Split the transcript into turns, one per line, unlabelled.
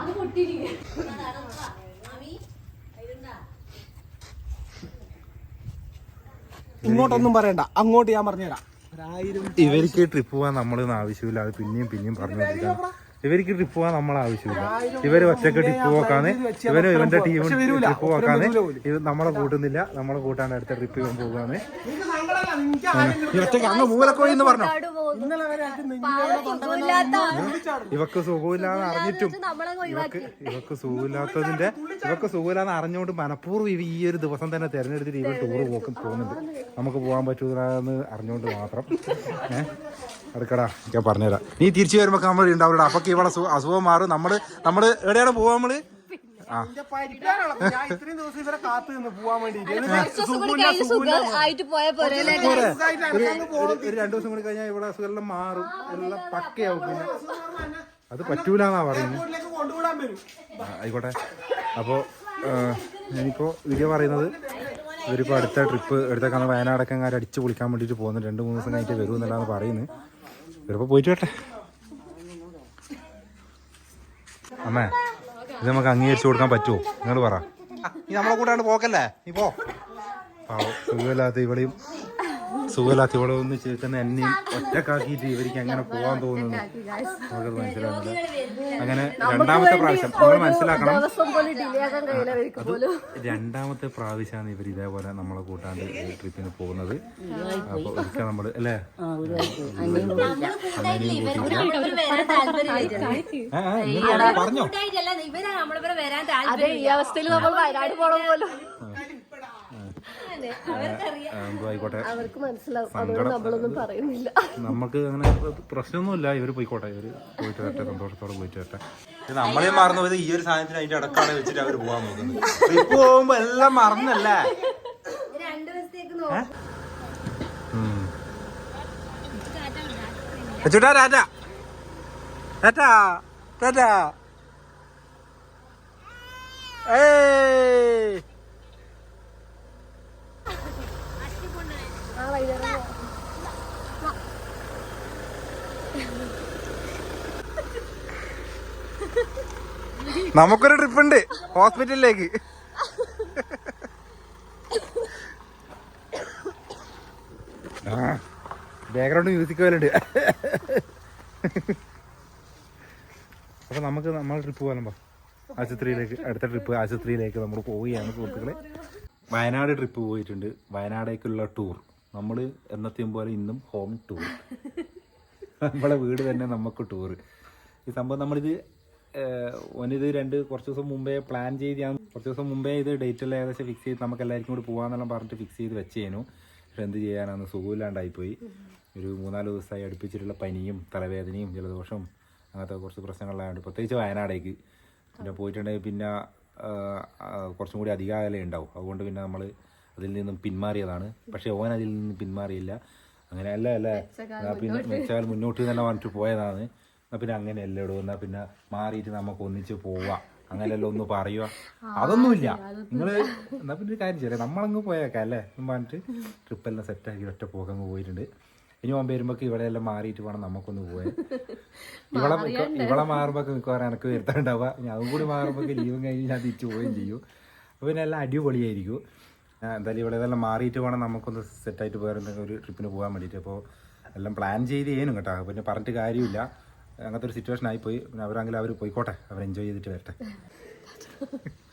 അത് പൊട്ടിയിരിക്കും
ഇങ്ങോട്ടൊന്നും പറയണ്ട. അങ്ങോട്ട് ഞാൻ പറഞ്ഞുതരാം.
ഇവർക്ക് ട്രിപ്പ് പോകാൻ നമ്മളൊന്നും ആവശ്യമില്ല. അത് പിന്നെയും പിന്നെയും പറഞ്ഞുകൊണ്ടിരിക്കണം ഇവർക്ക് ട്രിപ്പ് പോകാൻ നമ്മളെ ആവശ്യമില്ല. ഇവർ ഒറ്റയ്ക്ക് ട്രിപ്പ് പോക്കാന്ന് ഇവർ ഇവന്റെ ടീം ട്രിപ്പ് പോക്കാന്ന് ഇത് നമ്മളെ കൂട്ടുന്നില്ല. നമ്മളെ കൂട്ടാണ് അടുത്ത ട്രിപ്പ് ഇവൻ പോകാന്ന് ഇവക്ക് സുഖമില്ലാന്ന് അറിഞ്ഞിട്ടും
നമ്മളെ
ഇവക്ക് ഇവക്ക് സുഖമില്ലാത്തതിന്റെ ഇവക്ക് സുഖമില്ലാന്ന് അറിഞ്ഞുകൊണ്ട് മനഃപൂർവം ഇവ ഈ ഒരു ദിവസം തന്നെ തെരഞ്ഞെടുത്തിട്ട് ഇവൻ ടൂർ പോകും പോകുന്നുണ്ട് നമുക്ക് പോകാൻ പറ്റൂലെന്ന് അറിഞ്ഞുകൊണ്ട് മാത്രം. ഏഹ് അടുക്കടാ ഞാൻ പറഞ്ഞുതരാം. നീ തിരിച്ചു വരുമ്പോ നമ്മൾ ഉണ്ടാവില്ല അപ്പൊ ഇവിടെ അസുഖം മാറും. നമ്മൾ നമ്മൾ എവിടെയാണ് പോവാ
നമ്മൾ? വേണ്ടിട്ട്
ഒരു രണ്ടു ദിവസം കൂടി കഴിഞ്ഞാൽ ഇവിടെ അസുഖം മാറും. എല്ലാം പക്കയാവും പിന്നെ അത് പറ്റൂലെന്നാ പറയുന്നത്. ആയിക്കോട്ടെ. അപ്പോൾ ഞാനിപ്പോൾ വിജയ പറയുന്നത് ഇവരിപ്പോൾ അടുത്ത ട്രിപ്പ് എടുത്തേക്കാണ് വയനാടൊക്കെ അങ്ങനെ അടിച്ച് പൊളിക്കാൻ വേണ്ടിയിട്ട് പോകുന്നു. രണ്ട് മൂന്ന് ദിവസം കഴിഞ്ഞിട്ട് വരും എന്നല്ലാന്ന് പറയുന്നത്. ഇവരിപ്പോൾ പോയിട്ട് വരട്ടെ അമ്മേ ഇത് നമുക്ക് അംഗീകരിച്ചു കൊടുക്കാൻ പറ്റുമോ? നിങ്ങൾ പറ. നീ നമ്മളെ കൂട്ടാണ്ട് പോക്കല്ലേ? നീ പോ. പാവം സുഖമില്ലാത്ത ഇവിടെയും സുഖമില്ലാത്ത ഇവിടെ ഒന്ന് ചേർക്കുന്ന എന്നെയും ഒറ്റക്കാക്കിയിട്ട് ഇവർക്ക് എങ്ങനെ പോകാൻ തോന്നുന്നു? നമുക്കത് മനസ്സിലാകുന്നില്ല അങ്ങനെ രണ്ടാമത്തെ പ്രാവശ്യം നമ്മൾ മനസ്സിലാക്കണം. രണ്ടാമത്തെ പ്രാവശ്യമാണ് ഇവർ ഇതേപോലെ നമ്മളെ കൂട്ടാണ്ട് ട്രിപ്പിന് പോകുന്നത്. അപ്പൊ ഒരിക്കൽ നമ്മൾ അല്ലേ? പറഞ്ഞോ?
ഈ അവസ്ഥയിൽ നമ്മൾ വയനാട് പോണം പോലും.
ആയിക്കോട്ടെ.
അവർക്ക് മനസ്സിലാവും. അതുകൊണ്ട് നമ്മളൊന്നും പറയുന്നില്ല.
നമുക്ക് അങ്ങനെ പ്രശ്നമൊന്നുമില്ല. ഇവർ പോയിക്കോട്ടെ. ഇവർ പോയിട്ട് വരട്ടെ. സന്തോഷത്തോടെ പോയിട്ട് വരട്ടെ. നമ്മളെ മറന്നു പോയത് ഈ ഒരു സാധനത്തിന് അതിന്റെ അടക്കാണ് വെച്ചിട്ട് അവർ പോകാൻ നോക്കുന്നത് ട്രിപ്പ് പോകുമ്പോ എല്ലാം മറന്നല്ലേ? ചേട്ടാ രാജ ടാറ്റാ ടാറ്റാ. ഏയ്. നമുക്കൊരു ട്രിപ്പ് ഉണ്ട് ഹോസ്പിറ്റലിലേക്ക്. ബാക്ക്ഗ്രൗണ്ട് മ്യൂസിക് പോലെ ഉണ്ട് അപ്പൊ നമുക്ക് നമ്മൾ ട്രിപ്പ് പോകാനുമ്പോ ആശുപത്രിയിലേക്ക് അടുത്ത ട്രിപ്പ് ആശുപത്രിയിലേക്ക് നമ്മൾ പോവുകയാണ് സുഹൃത്തുക്കളെ. വയനാട് ട്രിപ്പ് പോയിട്ടുണ്ട്. വയനാടേക്കുള്ള ടൂർ നമ്മൾ എന്നത്തെയും പോലെ ഇന്നും ഹോം ടൂർ നമ്മളെ വീട് തന്നെ നമുക്ക് ടൂർ ഈ സംഭവം നമ്മളിത് ഒനിത് രണ്ട് കുറച്ച് ദിവസം മുമ്പേ പ്ലാൻ ചെയ്ത് ഞാൻ കുറച്ച് ദിവസം മുമ്പേ ഇത് ഡേറ്റ് എല്ലാം ഏകദേശം ഫിക്സ് ചെയ്ത് നമുക്ക് എല്ലാവർക്കും കൂടി പോകാമെന്നെല്ലാം പറഞ്ഞിട്ട് ഫിക്സ് ചെയ്ത് വെച്ചേനു. പക്ഷെ എന്ത് ചെയ്യാനാണ് സുഖമില്ലാണ്ടായിപ്പോയി. ഒരു മൂന്നാൽ ദിവസമായി അടുപ്പിച്ചിട്ടുള്ള പനിയും തലവേദനയും ജലദോഷവും അങ്ങനത്തെ കുറച്ച് പ്രശ്നങ്ങളിലായതുകൊണ്ട് പ്രത്യേകിച്ച് വയനാടേക്ക്. പിന്നെ പോയിട്ടുണ്ടെങ്കിൽ പിന്നെ കുറച്ചും കൂടി അധികാലം ഉണ്ടാവും. അതുകൊണ്ട് പിന്നെ നമ്മൾ അതിൽ നിന്നും പിന്മാറിയതാണ്. പക്ഷേ ഓൻ അതിൽ നിന്ന് പിന്മാറിയില്ല. അങ്ങനെ അല്ല അല്ല. പിന്നെ വെച്ചാൽ മുന്നോട്ട് തന്നെ വന്നിട്ട് പോയതാണ്. എന്നാ പിന്നെ അങ്ങനെ ഇടും എന്നാ പിന്നെ മാറിയിട്ട് നമുക്ക് ഒന്നിച്ച് പോവാം. അങ്ങനെയല്ലോ ഒന്ന് പറയുക. അതൊന്നുമില്ല. നിങ്ങൾ എന്നാ പിന്നെ ഒരു കാര്യം ചെയ്യാം. നമ്മളങ്ങ് പോയേക്കാം അല്ലേ? എന്ന് പറഞ്ഞിട്ട് ട്രിപ്പെല്ലാം സെറ്റാക്കി ഒറ്റ പോക്കങ്ങ് പോയിട്ടുണ്ട്. ഇനി ഓൻ വരുമ്പോ ഇവിടെ എല്ലാം മാറിയിട്ട് വേണം നമുക്കൊന്ന് പോയാൽ ഇവളെ ഇവളെ മാറുമ്പോ മിക്കവാറും എനക്ക് വരുത്താണ്ടാവുക ഇനി അതും കൂടി മാറുമ്പോ ലീവും കഴിഞ്ഞ് ഞാൻ തിരിച്ചു പോവുകയും ചെയ്യും. അപ്പൊ പിന്നെ എല്ലാം അടിപൊളിയായിരിക്കും. എന്തായാലും ഇവിടെ ഇതെല്ലാം മാറിയിട്ട് വേണം നമുക്കൊന്ന് സെറ്റായിട്ട് വേറെ എന്തെങ്കിലും ഒരു ട്രിപ്പിന് പോകാൻ വേണ്ടിയിട്ട്. അപ്പോൾ എല്ലാം പ്ലാൻ ചെയ്ത് ചെയ്യണം കേട്ടോ. പിന്നെ പറഞ്ഞിട്ട് കാര്യമില്ല. അങ്ങനത്തെ ഒരു സിറ്റുവേഷൻ ആയിപ്പോയി. പിന്നെ അവരാണെങ്കിൽ അവർ പോയിക്കോട്ടെ. അവർ എൻജോയ് ചെയ്തിട്ട് വരട്ടെ.